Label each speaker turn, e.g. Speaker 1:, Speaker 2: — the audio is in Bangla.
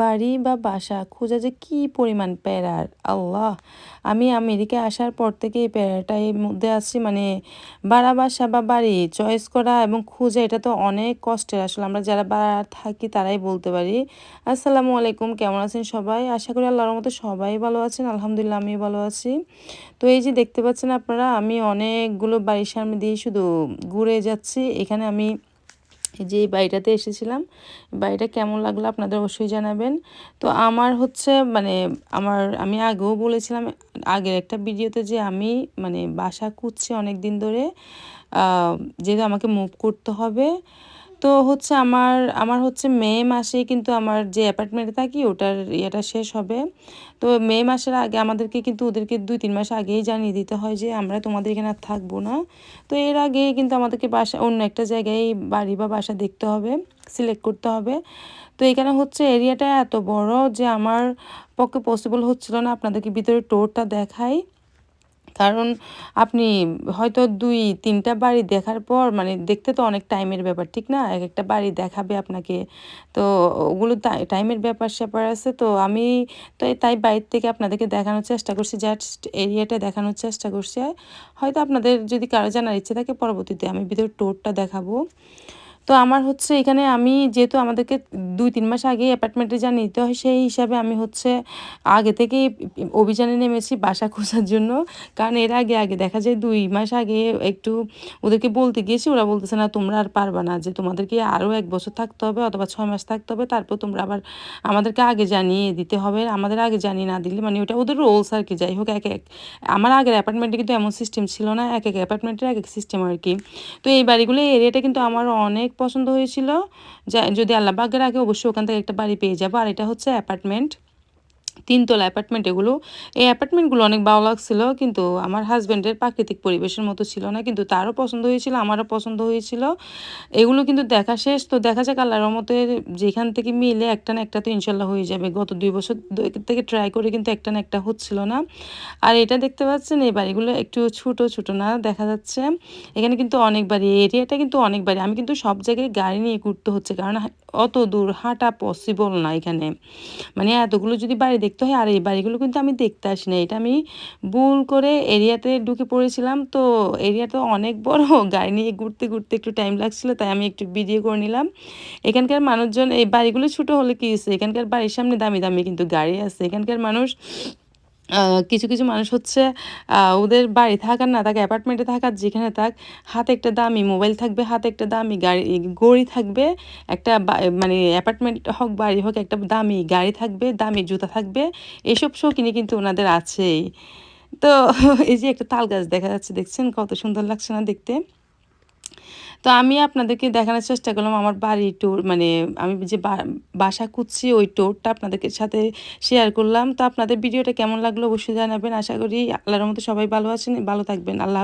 Speaker 1: বাড়ি বা বাসা খোঁজা যে কী পরিমাণ প্যারার আল্লাহ, আমি আমেরিকায় আসার পর থেকে এই প্যারাটার মধ্যে আছি মানে বাড়া বাসা বা বাড়ি চয়েস করা এবং খোঁজা, এটা তো অনেক কষ্টের। আসলে আমরা যারা বাড়া থাকি তারাই বলতে পারি। আসসালামু আলাইকুম, কেমন আছেন সবাই? আশা করি আল্লাহর মতো সবাই ভালো আছেন, আলহামদুলিল্লাহ আমি ভালো আছি। তো এই যে দেখতে পাচ্ছেন আপনারা, আমি অনেকগুলো বাড়ির সামনে দিয়ে শুধু ঘুরে যাচ্ছি। এখানে আমি যে বাড়িটাতে এসেছিলাম বাড়িটা কেমন লাগল আপনাদের অবশ্যই জানাবেন। তো আমার হচ্ছে মানে আমার, আমি আগেও বলেছিলাম আগের একটা ভিডিওতে যে আমি মানে বাসা খুঁজছি অনেক দিন ধরে যেহেতু আমাকে মুভ করতে হবে তো হচ্ছে আমার আমার হচ্ছে মে মাসে কিন্তু আমার যে অ্যাপার্টমেন্টে থাকি ওটার ইয়েটা শেষ হবে। তো মে মাসের আগে আমাদেরকে কিন্তু ওদেরকে দুই, তিন মাস আগেই জানিয়ে দিতে হয় যে আমরা তোমাদের এখানে আর থাকব না। তো এর আগে কিন্তু আমাদেরকে বাসা, অন্য একটা জায়গায় বাড়ি বা বাসা দেখতে হবে সিলেক্ট করতে হবে। তো এখানে হচ্ছে এরিয়াটা এত বড় যে আমার পক্ষে পসিবল হচ্ছিল না আপনাদেরকে ভিতরে টোরটা দেখাই। কারণ আপনি হয়তো দুই, তিনটা বাড়ি দেখার পর মানে দেখতে তো অনেক টাইমের ব্যাপার, ঠিক না? এক একটা বাড়ি দেখাবে আপনাকে। তো ওগুলো টাইমের ব্যাপার স্যাপার আছে। তো আমি তো তাই বাইরের থেকে আপনাদেরকে দেখানোর চেষ্টা করছি জাস্ট এরিয়াটা দেখানোর চেষ্টা করছি। হয়তো আপনাদের যদি কারও জানার ইচ্ছে থাকে, পরবর্তীতে আমি ভিতরে টোরটা দেখাবো। তো আমার হচ্ছে এখানে আমি যেহেতু আমাদেরকে দুই, তিন মাস আগে অ্যাপার্টমেন্টে যা নিতে হয় সেই হিসাবে আমি হচ্ছে আগে থেকেই অভিযানে নেমেছি বাসা খোঁজার জন্য। কারণ এর আগে আগে দেখা যায় দুই মাস আগে একটু ওদেরকে বলতে গিয়েছি, ওরা বলতেছে, না, তোমরা আর পারবা না যে তোমাদেরকে আরও এক বছর থাকতে হবে অথবা ছয় মাস থাকতে হবে, তারপর তোমরা আবার আমাদেরকে আগে জানিয়ে দিতে হবে। আমাদের আগে জানিয়ে না দিলে মানে ওটা ওদের রোলস আর কি, যাই হোক, এক এক। আমার আগের অ্যাপার্টমেন্টে কিন্তু এমন সিস্টেম ছিল না, এক এক অ্যাপার্টমেন্টের এক এক সিস্টেম আর কি। তো এই বাড়িগুলো এরিয়াটা কিন্তু আমার অনেক পছন্দ হয়েছিল। যা, যদি আল্লাহবাগের আগে অবশ্যই ওখান থেকে একটা বাড়ি পেয়ে যাব। আর এটা হচ্ছে অ্যাপার্টমেন্ট। তিনতলা অ্যাপার্টমেন্ট এগুলো। এই অ্যাপার্টমেন্টগুলো অনেক ভালো লাগছিল, কিন্তু আমার হাজব্যান্ডের প্রাকৃতিক পরিবেশের মতো ছিল না, কিন্তু তারও পছন্দ হয়েছিল, আমারও পছন্দ হয়েছিল। এগুলো কিন্তু দেখা শেষ, তো দেখা যাক আল্লাহর মতো যেখান থেকে মিলে একটা না একটা তো ইনশাল্লাহ হয়ে যাবে। গত দুই বছর থেকে ট্রাই করে কিন্তু একটা না একটা হচ্ছিল না। আর এটা দেখতে পাচ্ছেন, এই বাড়িগুলো একটু ছোট ছোট না, দেখা যাচ্ছে। এখানে কিন্তু অনেক বাড়ি এরিয়াটা কিন্তু অনেক বাড়ি। আমি কিন্তু সব জায়গায় গাড়ি নিয়ে ঘুরতে হচ্ছে, কারণ অত দূর হাঁটা পসিবল না এখানে। মানে এতগুলো যদি বাড়ি দেখতে হয়, আর এই বাড়িগুলো কিন্তু আমি দেখতে আসি না এটা আমি ভুল করে এরিয়াতে ঢুকে পড়েছিলাম, তো এরিয়া তো অনেক বড়, গাড়ি নিয়ে ঘুরতে ঘুরতে একটু টাইম লাগছিল, তাই আমি একটু ভিডিও করে নিলাম। এখানকার মানুষজন, এই বাড়িগুলো ছোটো হলে কী এখানকার বাড়ির সামনে দামি দামি কিন্তু গাড়ি আছে। এখানকার মানুষ কিছু কিছু মানুষ হচ্ছে ওদের বাড়ি থাকার না, তাকে অ্যাপার্টমেন্টে থাকার যেখানে থাক, হাতে একটা দামি মোবাইল থাকবে, হাতে একটা দামি গাড়ি গড়ি থাকবে, একটা মানে অ্যাপার্টমেন্ট হোক, বাড়ি হোক, একটা দামি গাড়ি থাকবে, দামি জুতা থাকবে, এসব শৌখিনী কিন্তু ওনাদের আছেই। তো এই যে একটা তাল গাছ দেখা যাচ্ছে, দেখছেন? কত সুন্দর লাগছে না দেখতে? তো আমি আপনাদেরকে দেখানোর চেষ্টা করলাম আমার বাড়ির ট্যুর মানে আমি যে বাসা খুঁজছি ওই ট্যুরটা আপনাদেরকে সাথে শেয়ার করলাম। তো আপনাদের ভিডিওটা কেমন লাগল অবশ্যই জানাবেন। আশা করি আল্লাহর মতো সবাই ভালো আছেন। ভালো থাকবেন। আল্লাহ